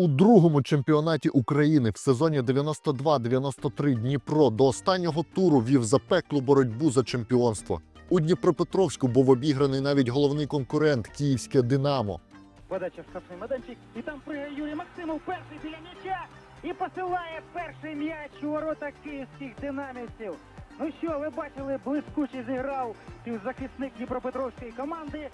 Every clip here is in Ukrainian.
У другому чемпіонаті України в сезоні 92-93 Дніпро до останнього туру вів запеклу боротьбу за чемпіонство. У Дніпропетровську був обіграний навіть головний конкурент Київське Динамо. Подача в штрафний майданчик. І там пригає Юрій Максимов. Перший біля м'яча. І посилає перший м'яч у ворота київських динамівців. Ну що, ви бачили, блискуче зіграв півзахисник Дніпропетровської команди.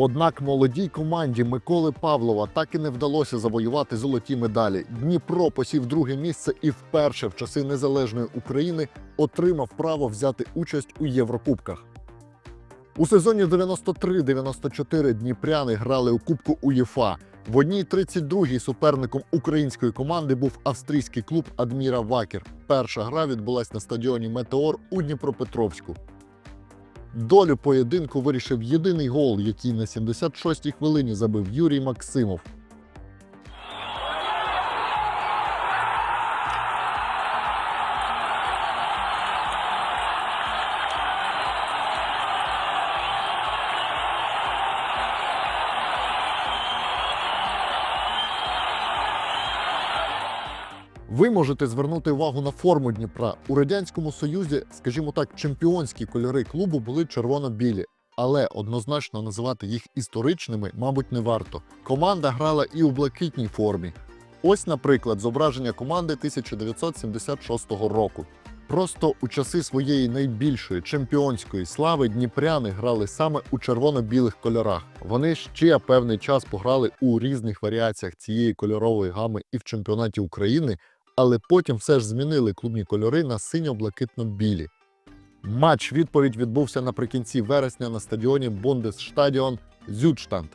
Однак молодій команді Миколи Павлова так і не вдалося завоювати золоті медалі. Дніпро посів друге місце і вперше в часи незалежної України отримав право взяти участь у Єврокубках. У сезоні 93-94 дніпряни грали у Кубку УЄФА. В одній 32-й суперником української команди був австрійський клуб Адміра Вакер. Перша гра відбулась на стадіоні Метеор у Дніпропетровську. Долю поєдинку вирішив єдиний гол, який на 76-й хвилині забив Юрій Максимов. Ви можете звернути увагу на форму Дніпра. У радянському союзі, скажімо так, чемпіонські кольори клубу були червоно-білі, але однозначно називати їх історичними, мабуть, не варто. Команда грала і у блакитній формі. Ось, наприклад, зображення команди 1976 року. Просто у часи своєї найбільшої чемпіонської слави дніпряни грали саме у червоно-білих кольорах. Вони ще певний час пограли у різних варіаціях цієї кольорової гами і в чемпіонаті України, але потім все ж змінили клубні кольори на синьо-блакитно-білі. Матч відповідь відбувся наприкінці вересня на стадіоні Бундесштадіон Зюдштанд.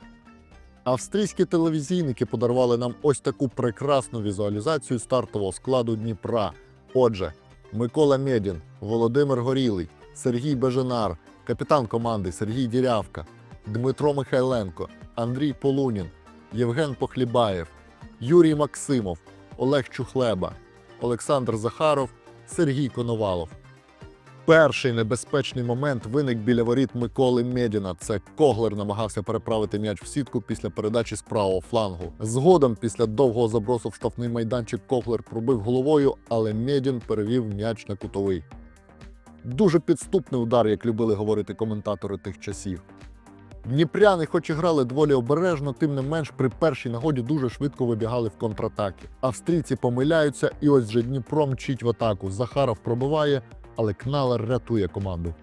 Австрійські телевізійники подарували нам ось таку прекрасну візуалізацію стартового складу Дніпра. Отже, Микола Медін, Володимир Горілий, Сергій Беженар, капітан команди Сергій Дірявка, Дмитро Михайленко, Андрій Полунін, Євген Похлібаєв, Юрій Максимов, Олег Чухлеба, Олександр Захаров, Сергій Коновалов. Перший небезпечний момент виник біля воріт Миколи Медіна. Це Коглер намагався переправити м'яч в сітку після передачі з правого флангу. Згодом, після довгого забросу в штрафний майданчик, Коглер пробив головою, але Медін перевів м'яч на кутовий. Дуже підступний удар, як любили говорити коментатори тих часів. Дніпряни, хоч і грали доволі обережно, тим не менш при першій нагоді дуже швидко вибігали в контратаки. Австрійці помиляються, і ось же Дніпро мчить в атаку. Захаров пробиває, але Кналер рятує команду.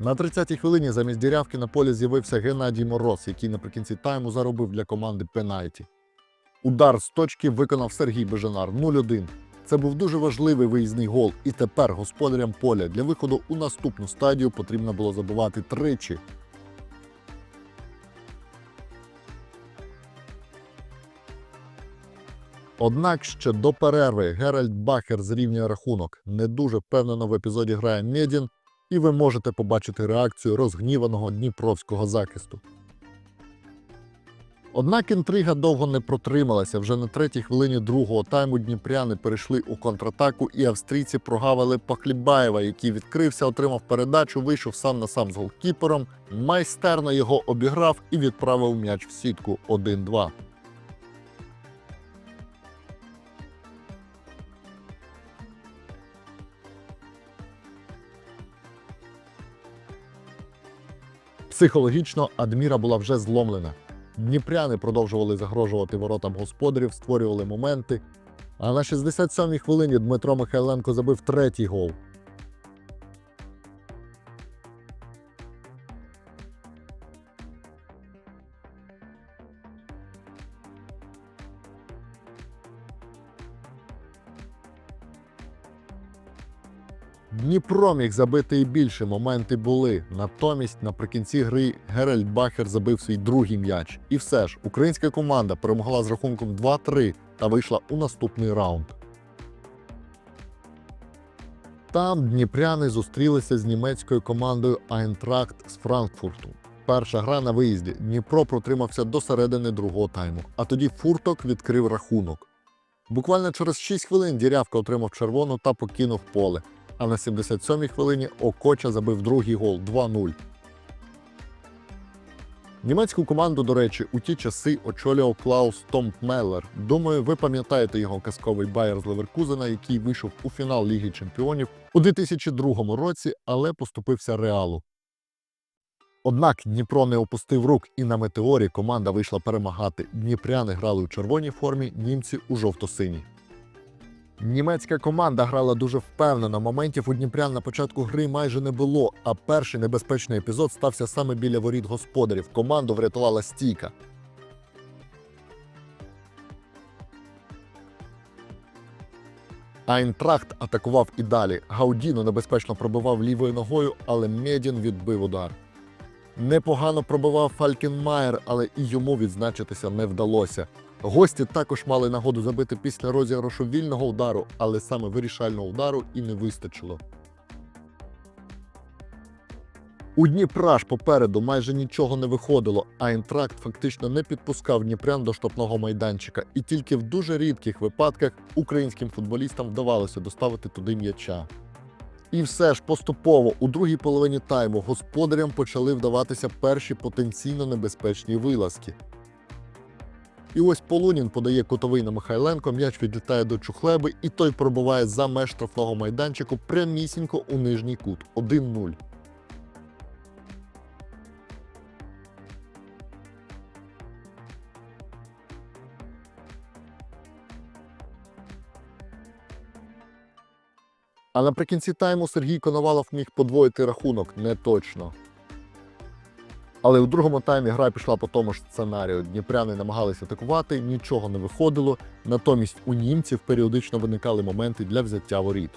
На 30-й хвилині замість дірявки на полі з'явився Геннадій Мороз, який наприкінці тайму заробив для команди пенальті. Удар з точки виконав Сергій Бежанар 0-1. Це був дуже важливий виїзний гол, і тепер господарям поля для виходу у наступну стадію потрібно було забивати тричі. Однак ще до перерви Геральт Бахер зрівнює рахунок. Не дуже впевнено в епізоді грає Медін, і ви можете побачити реакцію розгніваного дніпровського захисту. Однак інтрига довго не протрималася. Вже на третій хвилині другого тайму дніпряни перейшли у контратаку, і австрійці прогавили Пахлібаєва, який відкрився, отримав передачу, вийшов сам на сам з голкіпером, майстерно його обіграв і відправив м'яч в сітку 1-2. Психологічно Адміра була вже зломлена. Дніпряни продовжували загрожувати воротам господарів, створювали моменти. А на 67-й хвилині Дмитро Михайленко забив третій гол. Дніпро міг забити і більше, моменти були. Натомість наприкінці гри Геральт Бахер забив свій другий м'яч. І все ж, українська команда перемогла з рахунком 2-3 та вийшла у наступний раунд. Там дніпряни зустрілися з німецькою командою Айнтракт з Франкфурту. Перша гра на виїзді. Дніпро протримався до середини другого тайму, а тоді фурток відкрив рахунок. Буквально через 6 хвилин Дірявка отримав червону та покинув поле. А на 77-й хвилині Окоча забив другий гол 2-0. Німецьку команду, до речі, у ті часи очолював Клаус Томпмеллер. Думаю, ви пам'ятаєте його казковий Байер з Леверкузена, який вийшов у фінал Ліги Чемпіонів у 2002 році, але поступився Реалу. Однак Дніпро не опустив рук, і на метеорі команда вийшла перемагати. Дніпряни грали у червоній формі, німці у жовто-синій. Німецька команда грала дуже впевнено. Моментів у Дніпрян на початку гри майже не було, а перший небезпечний епізод стався саме біля воріт господарів. Команду врятувала стійка. Айнтрахт атакував і далі. Гаудіно небезпечно пробивав лівою ногою, але Медін відбив удар. Непогано пробивав Фалькінмаєр, але і йому відзначитися не вдалося. Гості також мали нагоду забити після розіграшу вільного удару, але саме вирішального удару і не вистачило. У Дніпра ж попереду майже нічого не виходило, а інтракт фактично не підпускав Дніпрян до штрафного майданчика, і тільки в дуже рідких випадках українським футболістам вдавалося доставити туди м'яча. І все ж поступово у другій половині тайму господарям почали вдаватися перші потенційно небезпечні вилазки. І ось Полунін подає кутовий на Михайленко, м'яч відлітає до Чухлеби, і той пробиває за меж штрафного майданчику прямісінько у нижній кут 1-0. А наприкінці тайму Сергій Коновалов міг подвоїти рахунок не точно. Але у другому таймі гра пішла по тому ж сценарію. Дніпряни намагалися атакувати, нічого не виходило. Натомість у німців періодично виникали моменти для взяття воріт.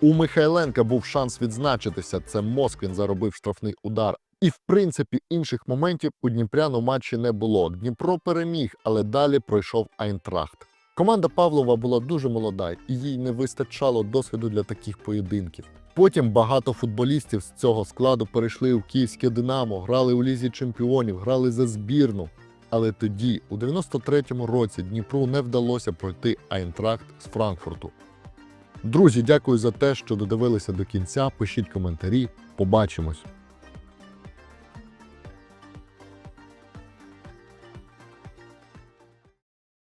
У Михайленка був шанс відзначитися. Це Москвін заробив штрафний удар. І, в принципі, інших моментів у Дніпрян матчі не було. Дніпро переміг, але далі пройшов Айнтрахт. Команда Павлова була дуже молода, і їй не вистачало досвіду для таких поєдинків. Потім багато футболістів з цього складу перейшли у київське Динамо, грали у лізі чемпіонів, грали за збірну. Але тоді, у 93-му році, Дніпру не вдалося пройти Айнтракт з Франкфурту. Друзі, дякую за те, що додивилися до кінця. Пишіть коментарі. Побачимось.